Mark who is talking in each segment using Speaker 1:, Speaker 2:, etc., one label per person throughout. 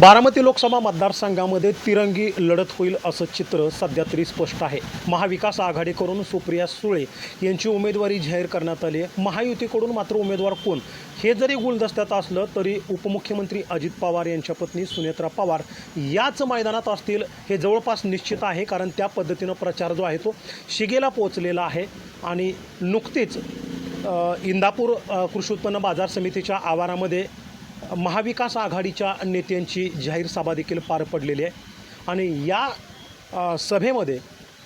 Speaker 1: बारामती लोकसभा मतदारसंघामध्ये तिरंगी लढत होईल असं चित्र सध्या तरी स्पष्ट आहे. महाविकास आघाडीकडून सुप्रिया सुळे यांची उमेदवारी जाहीर करण्यात आली आहे. महायुतीकडून मात्र उमेदवार कोण? हे जरी गुलदस्त्यात असलं तरी उपमुख्यमंत्री अजित पवार यांच्या पत्नी सुनेत्रा पवार याच मैदानात असतील हे जवळपास निश्चित आहे कारण त्या पद्धतीनं प्रचार जो आहे तो शिगेला पोहोचलेला आहे. आणि नुकतीच इंदापूर कृषी उत्पन्न बाजार समितीच्या आवारामध्ये महाविकास आघाडीच्या नेत्यांची जाहीर सभा देखील पार पडलेली आहे. आणि या सभेमध्ये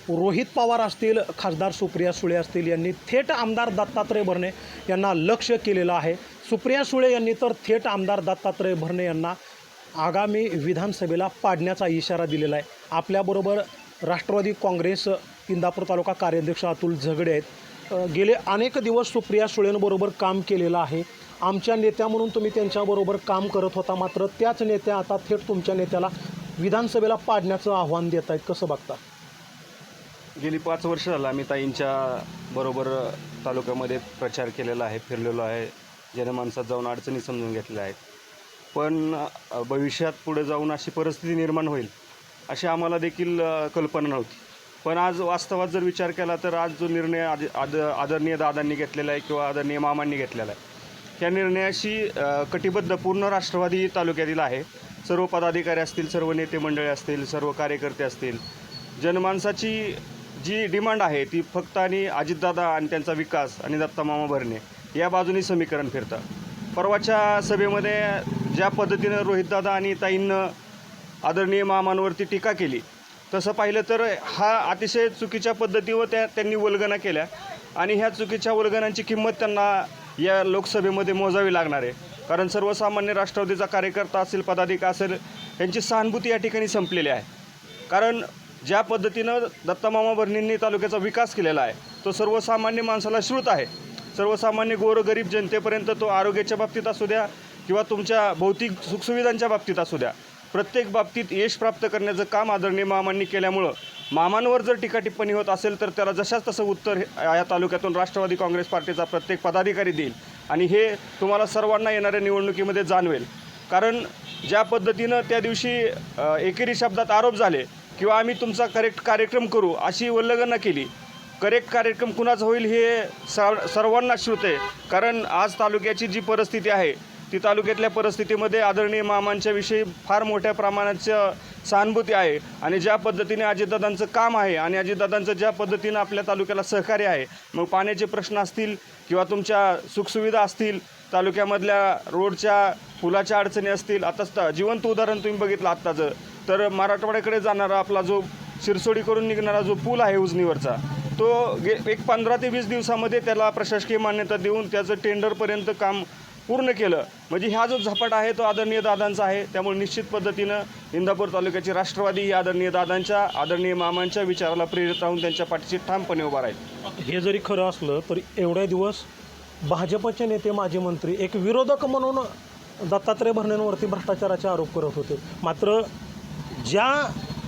Speaker 1: रोहित पवार असतील खासदार सुप्रिया सुळे असतील यांनी थेट आमदार दत्तात्रय भरणे यांना लक्ष केलेलं आहे. सुप्रिया सुळे यांनी तर थेट आमदार दत्तात्रय भरणे यांना आगामी विधानसभेला पाडण्याचा इशारा दिलेला आहे. आपल्याबरोबर राष्ट्रवादी काँग्रेस इंदापूर तालुका कार्याध्यक्ष अतुल झगडे आहेत. गेले अनेक दिवस सुप्रिया सुळेंबरोबर काम केलेलं आहे. आमच्या नेत्या म्हणून तुम्ही त्यांच्याबरोबर काम करत होता. मात्र त्याच नेत्या आता थेट तुमच्या नेत्याला विधानसभेला पाडण्याचं आव्हान देत आहेत. कसं बघता?
Speaker 2: गेली पाच वर्ष झालं आम्ही ताईंच्या बरोबर तालुक्यामध्ये प्रचार केलेला आहे फिरलेलो आहे. जनमानसात जाऊन अडचणी समजून घेतल्या आहेत. पण भविष्यात पुढे जाऊन अशी परिस्थिती निर्माण होईल अशी आम्हाला देखील कल्पना नव्हती. पण आज वास्तवात जर विचार केला तर आज जो निर्णय आद आद आदरणीय दादांनी घेतलेला आहे किंवा आदरणीय मामांनी घेतलेला आहे या निर्णयाशी कटिबद्ध पूर्ण राष्ट्रवादी तालुक्यातील आहे. सर्व पदाधिकारी असतील सर्व नेते मंडळे असतील सर्व कार्यकर्ते असतील जनमानसाची जी डिमांड आहे ती फक्त आणि अजितदादा आणि त्यांचा विकास आणि दत्ता मामा भरणे या बाजूनी समीकरण फिरतं. परवाच्या सभेमध्ये ज्या पद्धतीनं रोहितदादा आणि ताईंनं आदरणीय मामांवरती टीका केली तसं पाहिलं तर हा अतिशय चुकीच्या पद्धतीवर त्या त्यांनी वल्गना केल्या आणि ह्या चुकीच्या वल्गनांची किंमत त्यांना या लोकसभेमध्ये मोजावी लागणार आहे. कारण सर्वसामान्य राष्ट्रवादीचा कार्यकर्ता असेल पदाधिकारी असेल यांची सहानुभूती या ठिकाणी संपलेली आहे. कारण ज्या पद्धतीनं दत्तामामा भरणींनी तालुक्याचा विकास केलेला आहे तो सर्वसामान्य माणसाला श्रुत आहे. सर्वसामान्य गोरगरीब जनतेपर्यंत तो आरोग्याच्या बाबतीत असू द्या किंवा तुमच्या भौतिक सुखसुविधांच्या बाबतीत असू द्या. प्रत्येक बाबतीत यश प्राप्त करण्याचं काम आदरणीय मामांनी केल्यामुळं मामांवर जर टीका टिप्पणी होत असेल तर त्याला जशाच तसं उत्तर या तालुक्यातून राष्ट्रवादी काँग्रेस पार्टीचा प्रत्येक पदाधिकारी देईल. आणि हे तुम्हाला सर्वांना येणाऱ्या निवडणुकीमध्ये जाणवेल. कारण ज्या पद्धतीनं त्या दिवशी एकेरी शब्दात आरोप झाले किंवा आम्ही तुमचा करेक्ट कार्यक्रम करू अशी उल्लंघनं केली करेक्ट कार्यक्रम कुणाचा होईल हे स सर्वांना श्रुत आहे. कारण आज तालुक्याची जी परिस्थिती आहे ती तालुक्यातल्या परिस्थितीमध्ये आदरणीय मामांच्या विषयी फार मोठ्या प्रमाणाचं सहानुभूती आहे. आणि ज्या पद्धतीने अजितदादांचं काम आहे आणि अजितदादांचं ज्या पद्धतीनं आपल्या तालुक्याला सहकार्य आहे मग पाण्याचे प्रश्न असतील किंवा तुमच्या सुखसुविधा असतील तालुक्यामधल्या रोडच्या पुलाच्या अडचणी असतील आता जिवंत उदाहरण तुम्ही बघितलं आत्ताचं तर मराठवाड्याकडे जाणारा आपला जो शिरसोडी करून निघणारा जो पूल आहे उजनीवरचा तो गे एक पंधरा ते वीस दिवसामध्ये त्याला प्रशासकीय मान्यता देऊन त्याचं टेंडरपर्यंत काम पूर्ण केलं. म्हणजे हा जो झपाट आहे तो आदरणीय दादांचा आहे. त्यामुळे निश्चित पद्धतीनं इंदापूर तालुक्याची राष्ट्रवादी ही आदरणीय दादांच्या आदरणीय मामांच्या विचाराला प्रेरित राहून त्यांच्या पाठीशी ठामपणे उभा राहील.
Speaker 1: हे जरी खरं असलं तरी एवढ्या दिवस भाजपचे नेते माजी मंत्री एक विरोधक म्हणून दत्तात्रय भरणेंवरती भ्रष्टाचाराचे आरोप करत होते. मात्र ज्या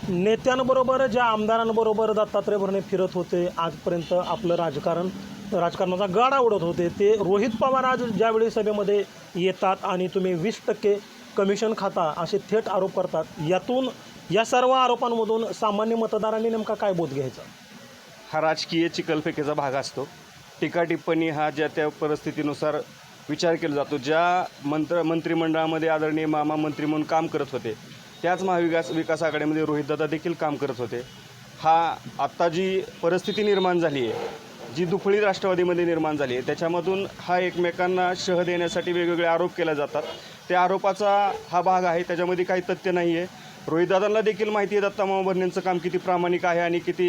Speaker 1: नेत्यांबरोबर ज्या आमदारांबरोबर दत्तात्रय भरणे फिरत होते आजपर्यंत आपलं राजकारण राजकारणाचा गाडा उडत होते. ते रोहित पवार आज ज्यावेळी सभेमध्ये येतात आणि तुम्ही वीस टक्के कमिशन खाता असे थेट आरोप करतात यातून या सर्व आरोपांमधून सामान्य मतदारांनी नेमका काय बोध घ्यायचा?
Speaker 2: हा राजकीय चिकलफेकीचा भाग असतो. टीका टिप्पणी हा ज्या त्या परिस्थितीनुसार विचार केला जातो. ज्या मंत्र मंत्रिमंडळामध्ये आदरणीय मामा मंत्री म्हणून काम करत होते त्याच महाविकास विकास आघाडीमध्ये रोहितदादा देखील काम करत होते. हा आत्ता जी परिस्थिती निर्माण झाली आहे जी दुफळी राष्ट्रवादीमध्ये निर्माण झाली आहे त्याच्यामधून हा एकमेकांना शह देण्यासाठी वेगवेगळे आरोप केले जातात. त्या आरोपाचा हा भाग आहे त्याच्यामध्ये काही तथ्य नाही आहे रोहितदादांना देखील माहिती आहे दत्ता मामा भरणेंचं काम किती प्रामाणिक आहे आणि किती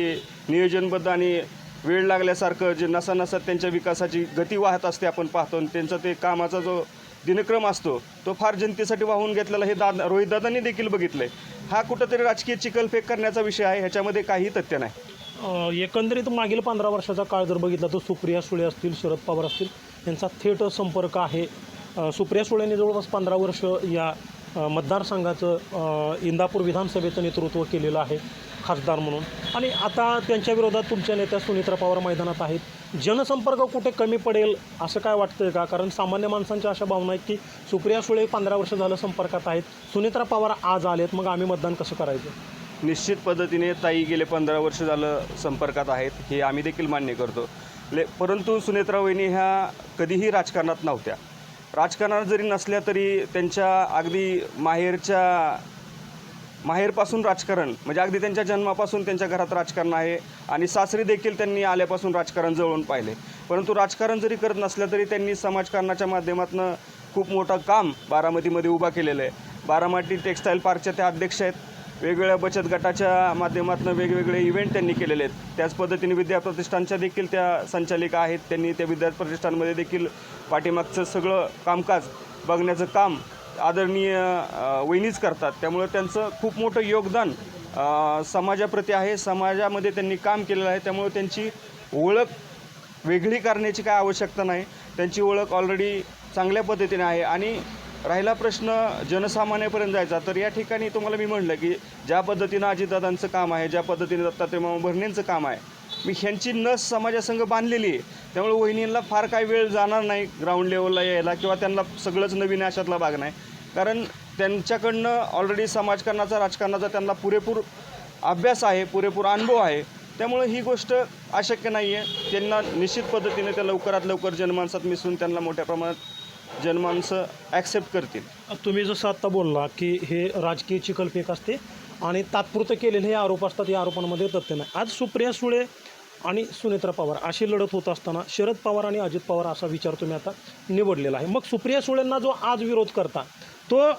Speaker 2: नियोजनबद्ध आणि वेळ लागल्यासारखं जे नसानसात त्यांच्या विकासाची गती वाहत असते आपण पाहतो आणि त्यांचा ते कामाचा जो दिनक्रम असतो तो फार जनतेसाठी वाहून घेतलेला हे दादा रोहितदादांनी देखील बघितलं आहे हा कुठंतरी राजकीय चिकलफेक करण्याचा विषय आहे ह्याच्यामध्ये काही तथ्य नाही.
Speaker 1: एकंदरीत मागील पंधरा वर्षाचा काळ जर बघितला तर सुप्रिया सुळे असतील शरद पवार असतील यांचा थेट संपर्क आहे. सुप्रिया सुळेने जवळपास पंधरा वर्ष या मतदारसंघाचं इंदापूर विधानसभेचं नेतृत्व केलेलं आहे खासदार म्हणून. आणि आता त्यांच्या विरोधात तुमच्या नेत्या सुनित्रा पवार मैदानात आहेत. जनसंपर्क कुठे कमी पडेल असं काय वाटतंय का? कारण सामान्य माणसांच्या अशा भावना आहेत की सुप्रिया सुळे पंधरा वर्ष झालं संपर्कात आहेत. सुनित्रा पवार आज आलेत मग आम्ही मतदान कसं करायचं?
Speaker 2: निश्चित पद्धतीने ताई गेले पंधरा वर्ष झालं संपर्कात आहेत हे आम्ही देखील मान्य करतो. ले परंतु सुनेत्रा वहिनी ह्या कधीही राजकारणात नव्हत्या. राजकारणात जरी नसल्या तरी त्यांच्या अगदी माहेरच्या माहेरपासून राजकारण म्हणजे अगदी त्यांच्या जन्मापासून त्यांच्या घरात राजकारण आहे आणि सासरी देखील त्यांनी आल्यापासून राजकारण जवळून पाहिले. परंतु राजकारण जरी करत नसलं तरी त्यांनी समाजकारणाच्या माध्यमातून खूप मोठं काम बारामतीमध्ये उभा केलेलं आहे. बारामती टेक्स्टाईल पार्कच्या त्या अध्यक्ष आहेत वेगवेगळ्या बचत गटाच्या माध्यमातून वेगवेगळे इव्हेंट त्यांनी केलेले आहेत. त्याच पद्धतीने विद्या प्रतिष्ठानच्या देखील त्या संचालिका आहेत. त्यांनी त्या विद्या प्रतिष्ठानमध्ये देखील पाठीमागचं सगळं कामकाज बघण्याचं काम आदरणीय वहिनीच करतात. त्यामुळं त्यांचं खूप मोठं योगदान समाजाप्रती आहे. समाजामध्ये त्यांनी काम केलेलं आहे. त्यामुळे त्यांची ओळख वेगळी करण्याची काय आवश्यकता नाही. त्यांची ओळख ऑलरेडी चांगल्या पद्धतीने आहे. आणि राहिला प्रश्न जनसामान्यापर्यंत जायचा. तर या ठिकाणी तुम्हाला मी म्हणलं की ज्या पद्धतीनं अजितदादांचं काम आहे ज्या पद्धतीने दत्तात्रय मामा भरणेंचं काम आहे मी ह्यांची नस समाजासंघ बांधलेली आहे. त्यामुळे वहिनींना फार काही वेळ जाणार नाही ग्राउंड लेवलला यायला किंवा त्यांना सगळंच नवीन आशातला अशातला भाग नाही. कारण त्यांच्याकडनं ऑलरेडी समाजकारणाचा राजकारणाचा त्यांना पुरेपूर अभ्यास आहे पुरेपूर अनुभव आहे. त्यामुळे ही गोष्ट अशक्य नाही आहे त्यांना निश्चित पद्धतीने त्या लवकरात लवकर जनमानसात मिसळून त्यांना मोठ्या प्रमाणात जनमानसं ॲक्सेप्ट करतील.
Speaker 1: तुम्ही जसं आत्ता बोलला की हे राजकीय चिकलफेक असते आणि तात्पुरतं केलेले हे आरोप असतात या आरोपांमध्ये तथ्य नाही. आज सुप्रिया सुळे आणि सुनेत्रा पवार अशी लढत होत असताना शरद पवार आणि अजित पवार असा विचार तुम्ही आता निवडलेला आहे. मग सुप्रिया सुळेंना जो आज विरोध करता तो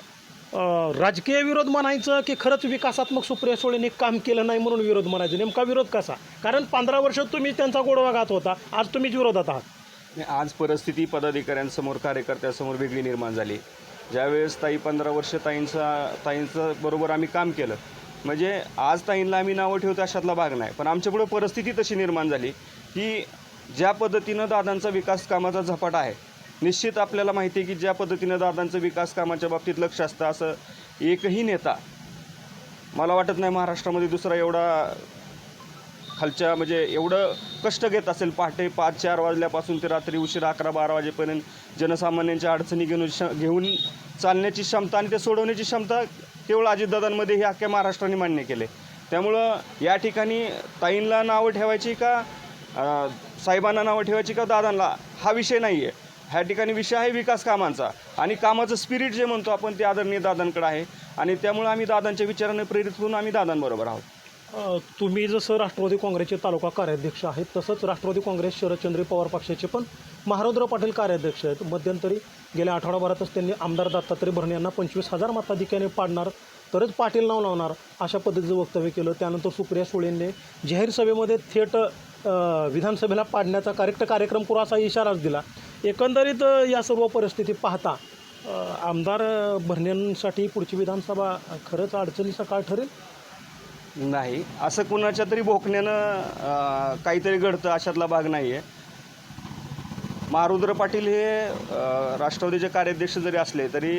Speaker 1: राजकीय विरोध म्हणायचं की खरंच विकासात्मक सुप्रिया सुळेंनी काम केलं नाही म्हणून विरोध म्हणायचं? नेमका विरोध कसा? कारण पंधरा वर्ष तुम्ही त्यांचा गोडवा घात होता आज तुम्हीच विरोधात आहात.
Speaker 2: आज परिस्थिती पदाधिकाऱ्यांसमोर कार्यकर्त्यांसमोर वेगळी निर्माण झाली. ज्यावेळेस ताई पंधरा वर्ष ताईंचा ताईंचं बरोबर आम्ही काम केलं. म्हणजे आज ताईंना आम्ही नावं ठेवतो अशातला भाग नाही. पण आमच्यापुढं परिस्थिती तशी निर्माण झाली की ज्या पद्धतीनं दादांचा विकास कामाचा झपाटा आहे निश्चित आपल्याला माहिती आहे की ज्या पद्धतीनं दादांचं विकास कामाच्या बाबतीत लक्ष असतं असं एकही नेता मला वाटत नाही महाराष्ट्रामध्ये दुसरा एवढा खालच्या म्हणजे एवढं कष्ट घेत असेल पहाटे पाच चार वाजल्यापासून ते रात्री उशिरा अकरा बारा वाजेपर्यंत जनसामान्यांच्या अडचणी घेऊन श घेऊन चालण्याची क्षमता आणि ते सोडवण्याची क्षमता केवळ अजितदादांमध्ये हे अख्ख्या महाराष्ट्राने मान्य केले. त्यामुळं या ठिकाणी ताईंला नावं ठेवायची का साहेबांना नावं ठेवायची का दादांना हा विषय नाही आहे ह्या ठिकाणी विषय आहे विकास कामांचा आणि कामाचं स्पिरिट जे म्हणतो आपण ते आदरणीय दादांकडे आहे. आणि त्यामुळे आम्ही दादांच्या विचाराने प्रेरित होऊन आम्ही दादांबरोबर आहोत.
Speaker 1: तुम्ही जसं राष्ट्रवादी काँग्रेसचे तालुका कार्याध्यक्ष आहेत तसंच राष्ट्रवादी काँग्रेस शरदचंद्र पवार पक्षाचे पण महारुद्र पाटील कार्याध्यक्ष आहेत. मध्यंतरी गेल्या आठवडाभरातच त्यांनी आमदार दत्तात्रय भरणे यांना पंचवीस हजार मताधिक्याने पाडणार तरच पाटील नाव लावणार अशा पद्धतीचं वक्तव्य केलं. त्यानंतर सुप्रिया सुळेंनी जाहीर सभेमध्ये थेट विधानसभेला पाडण्याचा करेक्ट कार्यक्रम करू असा इशाराच दिला. एकंदरीत या सर्व परिस्थिती पाहता आमदार भरण्यांसाठी पुढची विधानसभा खरंच अडचणीचा काळ ठरेल?
Speaker 2: नाही. असं कुणाच्या तरी भोकण्यानं काहीतरी घडतं अशातला भाग नाही आहे महारुद्र पाटील हे राष्ट्रवादीचे कार्याध्यक्ष जरी असले तरी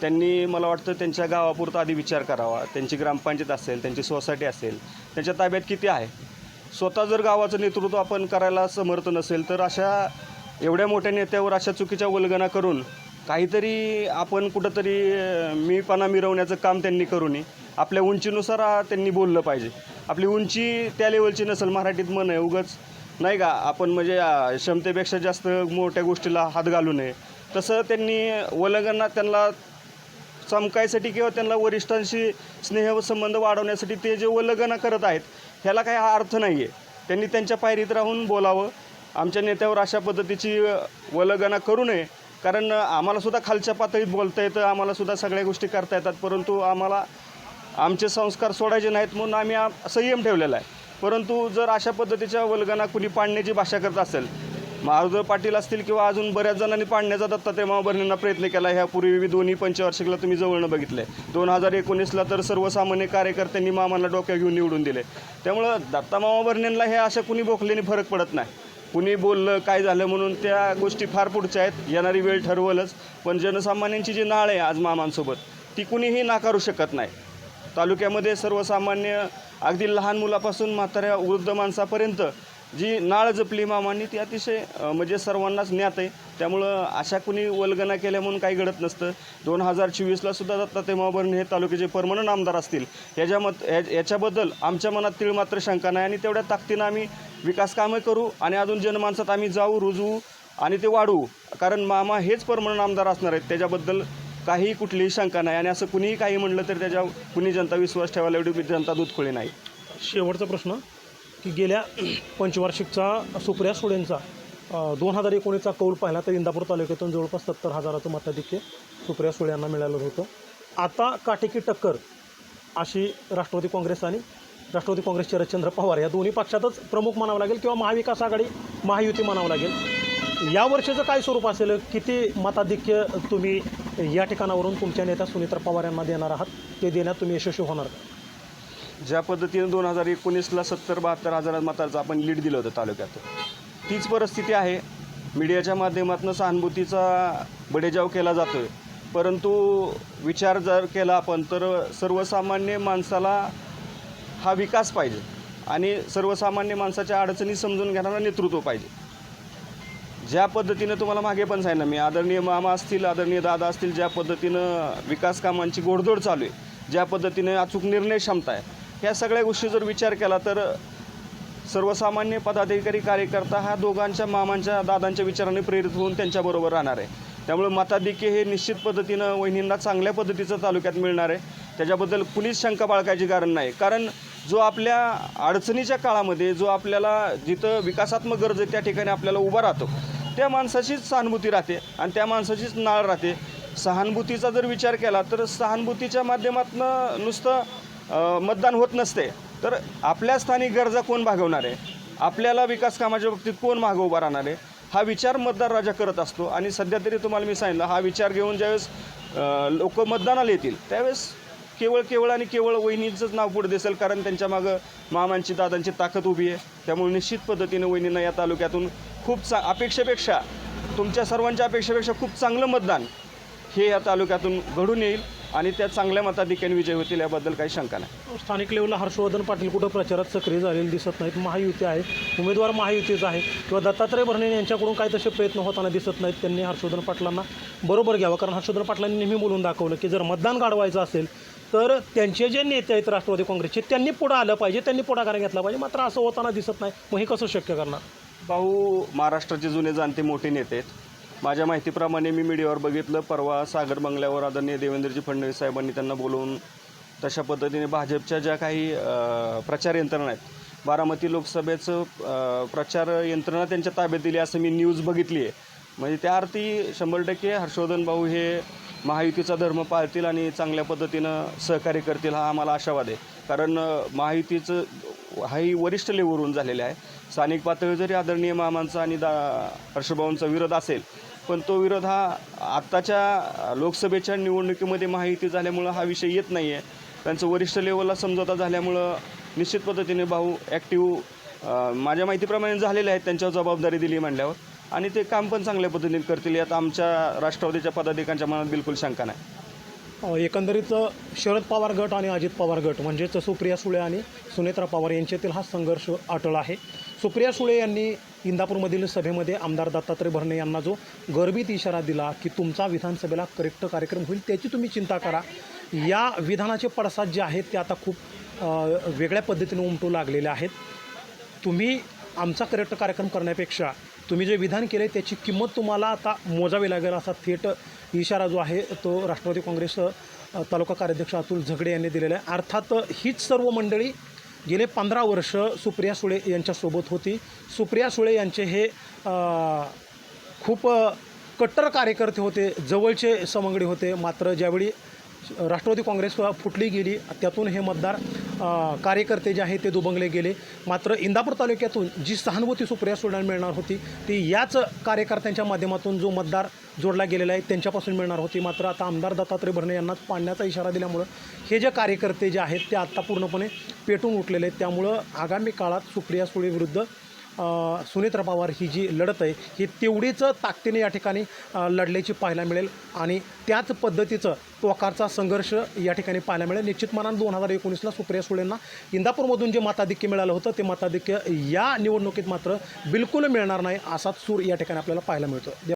Speaker 2: त्यांनी मला वाटतं त्यांच्या गावापुरता आधी विचार करावा. त्यांची ग्रामपंचायत असेल त्यांची सोसायटी असेल त्यांच्या ताब्यात किती आहे? स्वतः जर गावाचं नेतृत्व आपण करायला समर्थ नसेल तर अशा एवढ्या मोठ्या नेत्यावर अशा चुकीच्या वल्गना करून काहीतरी आपण कुठंतरी मीपणा मिरवण्याचं काम त्यांनी करू नये आपल्या उंचीनुसार त्यांनी बोललं पाहिजे. आपली उंची त्या लेवलची नसेल मराठीत मन आहे उगच. नाही का? आपण म्हणजे क्षमतेपेक्षा जास्त मोठ्या गोष्टीला हात घालू नये. तसं त्यांनी वलंगांना त्यांना चमकायसाठी किंवा त्यांना वरिष्ठांशी स्नेह संबंध वाढवण्यासाठी ते जे वलगना करत आहेत ह्याला काही अर्थ नाही आहे त्यांनी त्यांच्या पायरीत राहून बोलावं. आमच्या नेत्यावर अशा पद्धतीची वलगना करू नये. कारण आम्हालासुद्धा खालच्या पातळीत बोलता येतं आम्हालासुद्धा सगळ्या गोष्टी करता येतात परंतु आम्हाला आमचे संस्कार सोडायचे नाहीत म्हणून आम्ही संयम ठेवलेला आहे. परंतु जर अशा पद्धतीच्या वल्गना कुणी पाडण्याची भाषा करत असेल महारुद्र पाटील असतील किंवा अजून बऱ्याच जणांनी पाडण्याचा दत्तात्रय मामाभरणींना प्रयत्न केला ह्यापूर्वी मी दोन्ही पंचवार्षिकला तुम्ही जवळनं बघितलं. आहे दोन हजार एकोणीसला तर सर्वसामान्य कार्यकर्त्यांनी मामांना डोक्या घेऊन निवडून दिले. त्यामुळं दत्ता मामाभरणींना हे अशा कुणी बोखल्याने फरक पडत नाही. कुणी बोललं काय झालं म्हणून त्या गोष्टी फार पुढच्या आहेत. येणारी वेळ ठरवलंच. पण जनसामान्यांची जी नाळ आहे आज मामांसोबत ती कुणीही नाकारू शकत नाही. तालुक्यामध्ये सर्वसामान्य अगदी लहान मुलापासून म्हाताऱ्या वृद्ध माणसापर्यंत जी नाळ जपली मामांनी ती अतिशय म्हणजे सर्वांनाच ज्ञात आहे. त्यामुळं अशा कुणी वल्गना केल्या म्हणून काही घडत नसतं. दोन हजार चोवीसला सुद्धा दत्तात्रय मामाभरणे हे तालुक्याचे परमनंट आमदार असतील. ह्याच्या मत या- याच्याबद्दल आमच्या मनात तीळ मात्र शंका नाही आणि तेवढ्या ताकदीनं आम्ही विकास कामं करू आणि अजून जनमानसात आम्ही जाऊ रुजवू आणि ते वाढवू. कारण मामा हेच परमनंट आमदार असणार आहेत. त्याच्याबद्दल काही कुठलीही शंका नाही. आणि असं कुणीही काही म्हणलं तर त्याच्या कुणी जनता विश्वास ठेवायला एवढी जनता दूध दूधखोळी नाही.
Speaker 1: शेवटचा प्रश्न की गेल्या पंचवार्षिकचा सुप्रिया सुळेंचा दोन हजार एकोणीसचा कौल पाहिला तर इंदापूर तालुक्यातून जवळपास सत्तर हजाराचं मताधिक्य सुप्रिया सुळे यांना मिळालं होतं. आता काटेकी टक्कर अशी राष्ट्रवादी काँग्रेस आणि राष्ट्रवादी काँग्रेसचे रविचंद्र पवार या दोन्ही पक्षातच प्रमुख म्हणावं लागेल किंवा महाविकास आघाडी महायुती म्हणावं लागेल. या वर्षीचं काय स्वरूप असेल? किती मताधिक्य तुम्ही या ठिकाणावरून तुमच्या नेत्या सुनीत्रा पवार यांना देणार आहात. ते देण्यात तुम्ही यशस्वी होणार का?
Speaker 2: ज्या पद्धतीनं दोन हजार एकोणीसला सत्तर बहात्तर हजार मताचं आपण लीड दिलं होतं तालुक्यात. तीच परिस्थिती आहे. मीडियाच्या माध्यमातून सहानुभूतीचा बडेजाव केला जातो आहे परंतु विचार जर केला आपण तर सर्वसामान्य माणसाला हा विकास पाहिजे. आणि सर्वसामान्य माणसाच्या अडचणी समजून घेणारं नेतृत्व पाहिजे. ज्या पद्धतीनं तुम्हाला मागे पण सांगितलं मी आदरणीय मामा असतील आदरणीय दादा असतील ज्या पद्धतीनं विकास कामांची गोडधोड चालू आहे ज्या पद्धतीनं अचूक निर्णय क्षमता आहे ह्या सगळ्या गोष्टी जर विचार केला तर सर्वसामान्य पदाधिकारी कार्यकर्ता हा दोघांच्या मामांच्या दादांच्या विचाराने प्रेरित होऊन त्यांच्याबरोबर राहणार आहे. त्यामुळे मताधिक्य हे निश्चित पद्धतीनं वहिनींना चांगल्या पद्धतीचं तालुक्यात मिळणार आहे. त्याच्याबद्दल कुणीच शंका बाळगायची कारण नाही. कारण जो आपल्या अडचणीच्या काळामध्ये जो आपल्याला जिथं विकासात्मक गरज आहे त्या ठिकाणी आपल्याला उभा राहतो त्या माणसाचीच सहानुभूती राहते आणि त्या माणसाचीच नाळ राहते. सहानुभूतीचा जर विचार केला तर सहानुभूतीच्या माध्यमातून नुसतं मतदान होत नसते. तर आपल्या स्थानिक गरजा कोण भागवणार आहे? आपल्याला विकास कामाच्या बाबतीत कोण मागं उभा राहणार आहे? हा विचार मतदार राजा करत असतो. आणि सध्या तरी तुम्हाला मी सांगितलं हा विचार घेऊन ज्यावेळेस लोक मतदानाला येतील त्यावेळेस केवळ केवळ आणि केवळ वहिनीचंच नाव पुढे दिसेल कारण त्यांच्या मागं मामांची दादांची ताकद उभी आहे. त्यामुळे निश्चित पद्धतीने वहिनींना या तालुक्यातून खूप चा अपेक्षेपेक्षा तुमच्या सर्वांच्या अपेक्षेपेक्षा खूप चांगलं मतदान हे या तालुक्यातून घडून येईल आणि त्या चांगल्या मताधिक्याने विजय होतील याबद्दल काही शंका नाही.
Speaker 1: हो, स्थानिक लेवलला हर्षवर्धन पाटील कुठं प्रचारात सक्रिय झालेले दिसत नाहीत. महायुती आहे उमेदवार महायुतीचा आहे. किंवा दत्तात्रय भरणे यांच्याकडून काही तसे प्रयत्न होताना दिसत नाहीत. त्यांनी हर्षवर्धन पाटलांना बरोबर घ्यावं. कारण हर्षवर्धन पाटलांनी नेहमी बोलून दाखवलं की जर मतदान गाडवायचं असेल तर त्यांचे जे नेते आहेत राष्ट्रवादी काँग्रेसचे त्यांनी पुढं आलं पाहिजे त्यांनी पुढाकार घेतला पाहिजे. मात्र असं होताना दिसत नाही. मग हे कसं शक्य करणार?
Speaker 2: भाऊ महाराष्ट्राचे जुने जाणते मोठे नेते आहेत. माझ्या माहितीप्रमाणे मी मीडियावर बघितलं परवा सागर बंगल्यावर आदरणीय देवेंद्रजी फडणवीस साहेबांनी त्यांना बोलवून तशा पद्धतीने भाजपच्या ज्या काही प्रचार यंत्रणा आहेत बारामती लोकसभेचं प्रचार यंत्रणा त्यांच्या ताब्यात दिली असं मी न्यूज बघितली आहे. म्हणजे त्या अर्थी शंभर टक्के हर्षवर्धन भाऊ हे महायुतीचा धर्म पाळतील आणि चांगल्या पद्धतीनं सहकार्य करतील हा आम्हाला आशावाद आहे. कारण महायुतीचं हाही वरिष्ठ लेवलवरून झालेलं आहे. स्थानिक पातळीवर जरी आदरणीय मामांचा आणि दा हर्षभाऊंचा विरोध असेल पण तो विरोध हा आत्ताच्या लोकसभेच्या निवडणुकीमध्ये माहिती झाल्यामुळं हा विषय येत नाही आहे त्यांचं वरिष्ठ लेवलला समझोता झाल्यामुळं निश्चित पद्धतीने भाऊ ॲक्टिव्ह माझ्या माहितीप्रमाणे झालेले आहेत त्यांच्यावर जबाबदारी दिली म्हणल्यावर. आणि ते काम पण चांगल्या पद्धतीने करतील. यात आमच्या राष्ट्रवादीच्या पदाधिकाऱ्यांच्या मनात बिलकुल शंका नाही.
Speaker 1: एकंदरीत शरद पवार गट आणि अजित पवार गट म्हणजेच सुप्रिया सुळे आणि सुनेत्रा पवार यांच्यातील हा संघर्ष अटळ आहे. सुप्रिया सुळे यांनी इंदापूरमधील सभेमध्ये आमदार दत्तात्रय भरणे यांना जो गर्भित इशारा दिला की तुमचा विधानसभेला करेक्ट कार्यक्रम होईल त्याची तुम्ही चिंता करा. या विधानाचे पडसाद जे आहेत ते आता खूप वेगळ्या पद्धतीने उमटू लागलेले आहेत. तुम्ही आमचा करेक्ट कार्यक्रम करण्यापेक्षा तुम्ही जे विधान केले त्याची किंमत तुम्हाला आता मोजावी लागेल असा थेट इशारा जो आहे तो राष्ट्रवादी काँग्रेस तालुका कार्याध्यक्ष अतुल झगडे यांनी दिलेला आहे. अर्थात हीच सर्व मंडळी गेले पंधरा वर्ष सुप्रिया सुळे यांच्यासोबत होती. सुप्रिया सुळे यांचे हे खूप कट्टर कार्यकर्ते होते जवळचे समंगडी होते. मात्र ज्यावेळी राष्ट्रवादी काँग्रेस फुटली गेली त्यातून हे मतदार कार्यकर्ते जे आहेत ते दुबंगले गेले. मात्र इंदापूर तालुक्यातून जी सहानुभूती सुप्रिया सुळेंना मिळणार होती ती याच कार्यकर्त्यांच्या माध्यमातून जो मतदार जोडला गेलेला आहे त्यांच्यापासून मिळणार होती. मात्र आता आमदार दत्तात्रय भरणे यांना पाडण्याचा इशारा दिल्यामुळं हे जे कार्यकर्ते जे आहेत ते आत्ता पूर्णपणे पेटून उठलेले आहेत. त्यामुळं आगामी काळात सुप्रिया सुळे विरुद्ध सुनेत्रा पवार ही जी लढत आहे ही तेवढीच ताकदीने या ठिकाणी लढल्याची पाहायला मिळेल. आणि त्याच पद्धतीचं प्रकारचा संघर्ष या ठिकाणी पाहायला मिळेल. निश्चित मनानं दोन हजार एकोणीसला सुप्रिया सुळेंना इंदापूरमधून जे मताधिक्य मिळालं होतं ते मताधिक्य या निवडणुकीत मात्र बिलकुल मिळणार नाही असाच सूर या ठिकाणी आपल्याला पाहायला मिळतो.